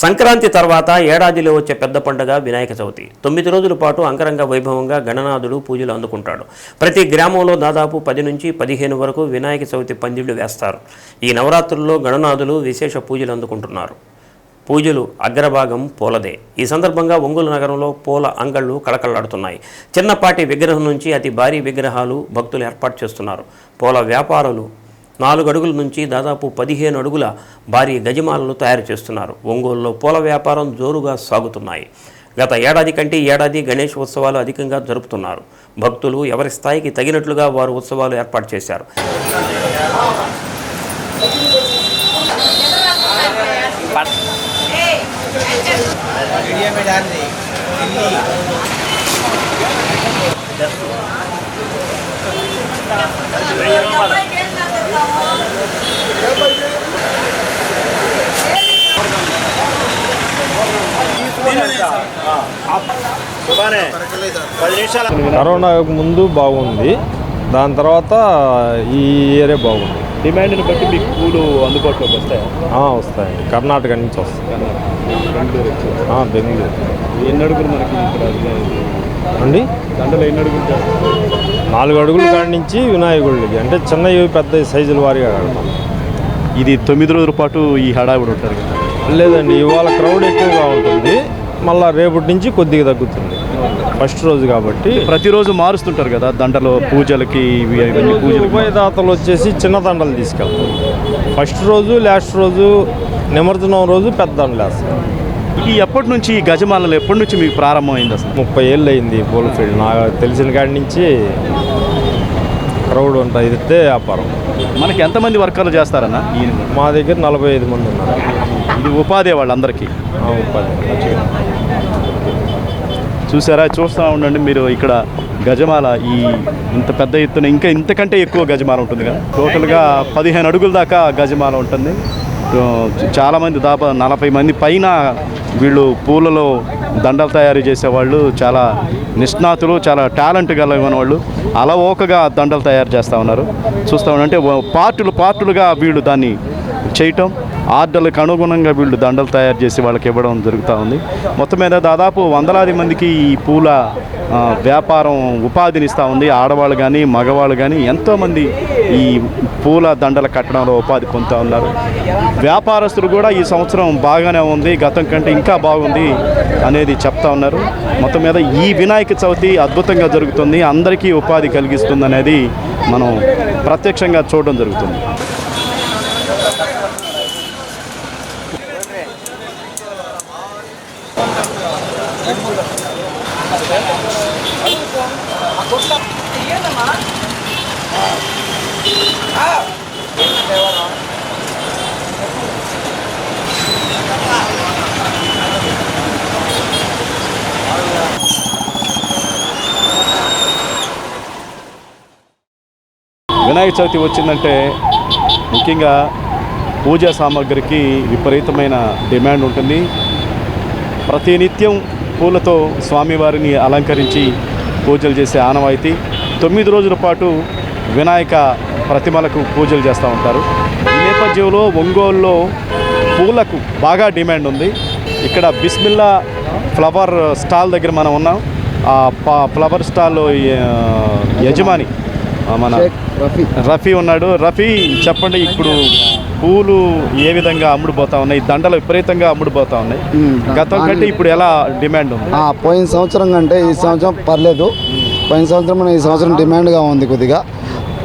సంక్రాంతి తర్వాత ఏడాదిలో వచ్చే పెద్ద పండుగ వినాయక చవితి. తొమ్మిది రోజుల పాటు అంగరంగ వైభవంగా గణనాథుడు పూజలు అందుకుంటాడు. ప్రతి గ్రామంలో దాదాపు పది నుంచి పదిహేను వరకు వినాయక చవితి పందిళ్ళు వేస్తారు. ఈ నవరాత్రుల్లో గణనాథులు విశేష పూజలు అందుకుంటున్నారు. పూజలు అగ్రభాగం పూలదే. ఈ సందర్భంగా ఒంగోలు నగరంలో పూల అంగళ్ళు కళకళలాడుతున్నాయి. చిన్నపాటి విగ్రహం నుంచి అతి భారీ విగ్రహాలు భక్తులు ఏర్పాటు చేస్తున్నారు. పూల వ్యాపారులు నాలుగు అడుగుల నుంచి దాదాపు పదిహేను అడుగుల భారీ గజమాలను తయారు చేస్తున్నారు. ఒంగోలులో పూల వ్యాపారం జోరుగా సాగుతున్నాయి. గత ఏడాది కంటే ఏడాది గణేష్ ఉత్సవాలు అధికంగా జరుపుతున్నారు. భక్తులు ఎవరి స్థాయికి తగినట్లుగా వారు ఉత్సవాలు ఏర్పాటు చేశారు. కరోనా ముందు బాగుంది. దాని తర్వాత ఈ ఇయరే బాగుంది. డిమాండ్ని బట్టి మీకు పూలు అందుబాటులోకి వస్తాయి? వస్తాయి. కర్ణాటక నుంచి వస్తాయి. బెంగళూరు ఎన్ని అడుగులు మనకి ఇక్కడ? అండి? దండలు ఎన్ని అడుగులు చేస్తారు నాలుగు అడుగుల కాడి నుంచి వినాయకుడికి అంటే చిన్నవి పెద్ద సైజుల వారిగా కడతాం. ఇది తొమ్మిది రోజుల పాటు ఈ హడావిడి ఉంటారు కదా. లేదండి ఇవాళ క్రౌడ్ ఎక్కువగా ఉంటుంది. మళ్ళా రేపటి నుంచి కొద్దిగా తగ్గుతుంది. ఫస్ట్ రోజు కాబట్టి. ప్రతిరోజు మారుస్తుంటారు కదా దండలు పూజలకి ఇవి ఇవన్నీ పూజలకి. ఉభయదాతలు వచ్చేసి చిన్న దండలు తీసుకెళ్తారు. ఫస్ట్ రోజు లాస్ట్ రోజు నిమజ్జనం రోజు పెద్ద దండలు వేస్తారు. ఈ ఎప్పటి నుంచి ఈ గజమాలలు ఎప్పటి నుంచి మీకు ప్రారంభమైంది అసలు? ముప్పై ఏళ్ళు అయింది పూల ఫీల్డ్. నాకు తెలిసిన కాడి నుంచి క్రౌడ్ ఉంటుంది ఇదే వ్యాపారం. మనకి ఎంతమంది వర్కర్లు చేస్తారన్న? ఈ మా దగ్గర నలభై ఐదు మంది ఉన్నారు. ఇది ఉపాధి వాళ్ళందరికీ. ఉపాధి. చూసారా? చూస్తూ ఉండండి మీరు ఇక్కడ గజమాల ఈ ఇంత పెద్ద ఎత్తున ఇంకా ఇంతకంటే ఎక్కువ గజమాల ఉంటుంది కదా? టోటల్గా పదిహేను అడుగుల దాకా గజమాల ఉంటుంది. చాలామంది దాదాపు నలభై మంది పైన వీళ్ళు పూలలో దండలు తయారు చేసేవాళ్ళు చాలా నిష్ణాతులు చాలా టాలెంట్ కలిగిన వాళ్ళు అలవోకగా దండలు తయారు చేస్తూ ఉన్నారు. చూస్తూ ఉండంటే పార్టులు పార్టులుగా వీళ్ళు దాన్ని చేయటం. ఆర్డర్లకు అనుగుణంగా వీళ్ళు దండలు తయారు చేసి వాళ్ళకి ఇవ్వడం జరుగుతూ ఉంది. మొత్తం మీద దాదాపు వందలాది మందికి ఈ పూల వ్యాపారం ఉపాధినిస్తూ ఉంది. ఆడవాళ్ళు కానీ మగవాళ్ళు కానీ ఎంతోమంది ఈ పూల దండల కట్టడంలో ఉపాధి పొందుతూ ఉన్నారు. వ్యాపారస్తులు కూడా ఈ సంవత్సరం బాగానే ఉంది. గతం కంటే ఇంకా బాగుంది అనేది చెప్తా ఉన్నారు. మొత్తం మీద ఈ వినాయక చవితి అద్భుతంగా జరుగుతుంది. అందరికీ ఉపాధి కలిగిస్తుంది అనేది మనం ప్రత్యక్షంగా చూడడం జరుగుతుంది. వినాయక చవితి వచ్చిందంటే ముఖ్యంగా పూజా సామాగ్రికి విపరీతమైన డిమాండ్ ఉంటుంది. ప్రతినిత్యం పూలతో స్వామివారిని అలంకరించి పూజలు చేసే ఆనవాయితీ. తొమ్మిది రోజుల పాటు వినాయక ప్రతిమలకు పూజలు చేస్తూ ఉంటారు. ఈ నేపథ్యంలో ఒంగోలులో పూలకు బాగా డిమాండ్ ఉంది. ఇక్కడ బిస్మిల్లా ఫ్లవర్ స్టాల్ దగ్గర మనం ఉన్నాం. ఆ ప- ఫ్లవర్ స్టాల్ యజమాని మన రఫీ. ఉన్నాడు. రఫీ చెప్పండి ఇప్పుడు పూలు ఏ విధంగా అమ్ముడుపోతా ఉన్నాయి? దండలు విపరీతంగా అమ్ముడుపోతా ఉన్నాయి. గతం కంటే ఇప్పుడు ఎలా డిమాండ్ ఉంది? ఆ, పోయిన సంవత్సరం కంటే ఈ సంవత్సరం పర్లేదు. పోయిన సంవత్సరం ఈ సంవత్సరం డిమాండ్గా ఉంది కొద్దిగా.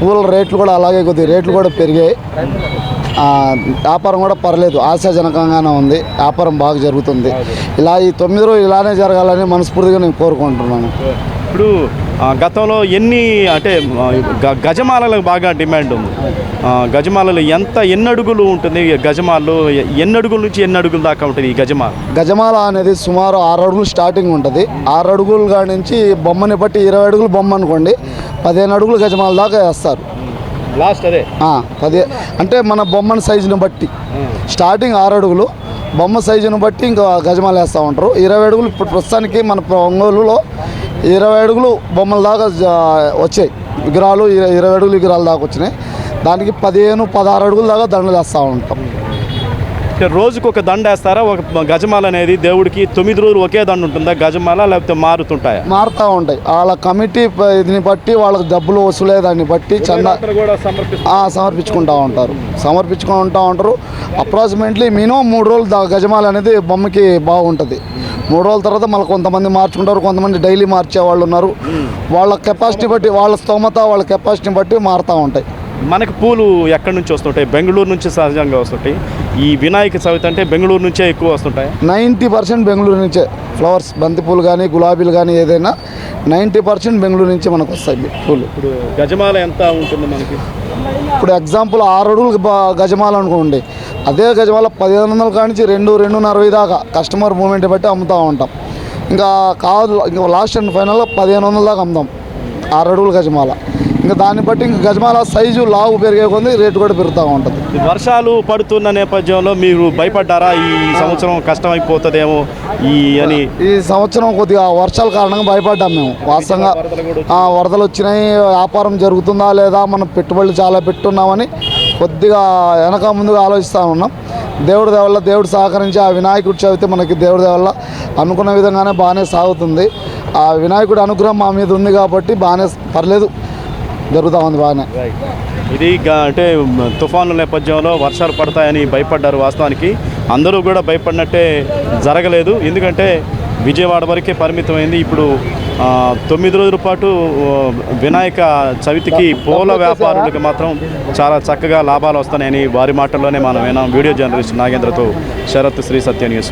పూల రేట్లు కూడా అలాగే కొద్దిగా రేట్లు కూడా పెరిగాయి. వ్యాపారం కూడా పర్లేదు. ఆశాజనకంగానే ఉంది. వ్యాపారం బాగా జరుగుతుంది. ఇలా ఈ తొమ్మిది రోజులు ఇలానే జరగాలని మనస్ఫూర్తిగా నేను కోరుకుంటున్నాను. ఇప్పుడు గతంలో ఎన్ని అంటే ఆ, గ- గజమాలకు బాగా డిమాండ్ ఉంది. గజమాలలో ఎంత ఎన్ని అడుగులు ఉంటుంది గజమాలు ఎన్ని అడుగుల నుంచి ఎన్ని అడుగుల దాకా ఉంటుంది ఈ గజమాల? గజమాల అనేది సుమారు ఆరు అడుగులు స్టార్టింగ్ ఉంటుంది. ఆరు అడుగుల కాడి నుంచి బొమ్మని బట్టి ఇరవై అడుగులు బొమ్మ అనుకోండి పదిహేను అడుగులు గజమాల దాకా వేస్తారు. లాస్ట్ అదే? పది అంటే మన బొమ్మని సైజుని బట్టి. స్టార్టింగ్ ఆరు అడుగులు బొమ్మ సైజుని బట్టి ఇంకా గజమాలు వేస్తూ ఉంటారు. ఇరవై అడుగులు ఇప్పుడు ప్రస్తుతానికి మన ఒంగోలులో ఇరవై అడుగులు బొమ్మల దాకా వచ్చాయి. విగ్రహాలు ఇర- ఇరవై అడుగులు విగ్రహాలు దాకా వచ్చినాయి. దానికి పదిహేను పదహారు అడుగుల దాకా దండలు వేస్తూ ఉంటాం. రోజుకు ఒక దండ వేస్తారా? ఒక గజమాల అనేది దేవుడికి తొమ్మిది రోజులు ఒకే దండ ఉంటుందా? గజమాల లేకపోతే మారుతుంటాయా? మారుతూ ఉంటాయి. వాళ్ళ కమిటీ ఇదిని బట్టి వాళ్ళకి డబ్బులు వసూలే దాన్ని బట్టి చందా సమర్పించుకుంటూ ఉంటారు. సమర్పించుకుంటూ ఉంటారు. అప్రాక్సిమేట్లీ మినిమం మూడు రోజులు గజమాల అనేది బొమ్మకి బాగుంటుంది. మూడు రోజుల తర్వాత మళ్ళీ కొంతమంది మార్చుకుంటారు కొంతమంది డైలీ మార్చే వాళ్ళు ఉన్నారు. వాళ్ళ కెపాసిటీ బట్టి వాళ్ళ స్తోమత వాళ్ళ కెపాసిటీని బట్టి మారుతూ ఉంటాయి. మనకు పూలు ఎక్కడి నుంచి వస్తుంటాయి? బెంగళూరు నుంచి సహజంగా వస్తుంటాయి. ఈ వినాయక చవితి అంటే బెంగళూరు నుంచే ఎక్కువ వస్తుంటాయి. నైంటీ పర్సెంట్ బెంగళూరు నుంచే ఫ్లవర్స్ బంతిపూలు కానీ గులాబీలు కానీ ఏదైనా నైంటీ పర్సెంట్ బెంగళూరు నుంచి మనకు వస్తాయి పూలు. ఇప్పుడు గజమాల ఎంత ఉంటుంది మనకి? ఇప్పుడు ఎగ్జాంపుల్ ఆరు అడుగులు బ- గజమాల అనుకోండి. అదే గజమాల పదిహేను వందల కానించి రెండు రెండున్నర దాకా కస్టమర్ మూమెంట్ బట్టి అమ్ముతూ ఉంటాం. ఇంకా కాదు ఇంకా లాస్ట్ అండ్ ఫైనల్లో పదిహేను వందల దాకా అమ్ముతాం. ఆరు అడుగుల గజమాల. ఇంకా దాన్ని బట్టి ఇంకా గజమాల సైజు లావు పెరిగే కొద్ది రేటు కూడా పెరుగుతూ ఉంటుంది. వర్షాలు పడుతున్న నేపథ్యంలో మీరు భయపడ్డారా? ఈ సంవత్సరం కష్టమైపోతుందేమో ఈ అని? ఈ సంవత్సరం కొద్దిగా వర్షాల కారణంగా భయపడ్డాం మేము. వాస్తవంగా ఆ, వరదలు వచ్చినాయి వ్యాపారం జరుగుతుందా లేదా మనం పెట్టుబడులు చాలా పెట్టున్నామని కొద్దిగా వెనక ముందుగా ఆలోచిస్తూ ఉన్నాం. దేవుడి దేవల్ల దేవుడు సహకరించి ఆ వినాయకుడి చవితి మనకి దేవుడి దేవల్ల అనుకున్న విధంగానే బాగానే సాగుతుంది. ఆ వినాయకుడి అనుగ్రహం మా మీద ఉంది కాబట్టి బాగానే పర్లేదు. జరుగుతూ ఉంది బాగానే ఇది అంటే మ, తుఫానుల నేపథ్యంలో వర్షాలు పడతాయని భయపడ్డారు వాస్తవానికి. అందరూ కూడా భయపడినట్టే జరగలేదు. ఎందుకంటే విజయవాడ వరకే పరిమితమైంది. ఇప్పుడు తొమ్మిది రోజుల పాటు వినాయక చవితికి పూల వ్యాపారులకు మాత్రం చాలా చక్కగా లాభాలు వస్తున్నాయని వారి మాటల్లోనే మనం విన్నాం. వీడియో జర్నలిస్ట్ నాగేంద్రతో శరత్ శ్రీ సత్య న్యూస్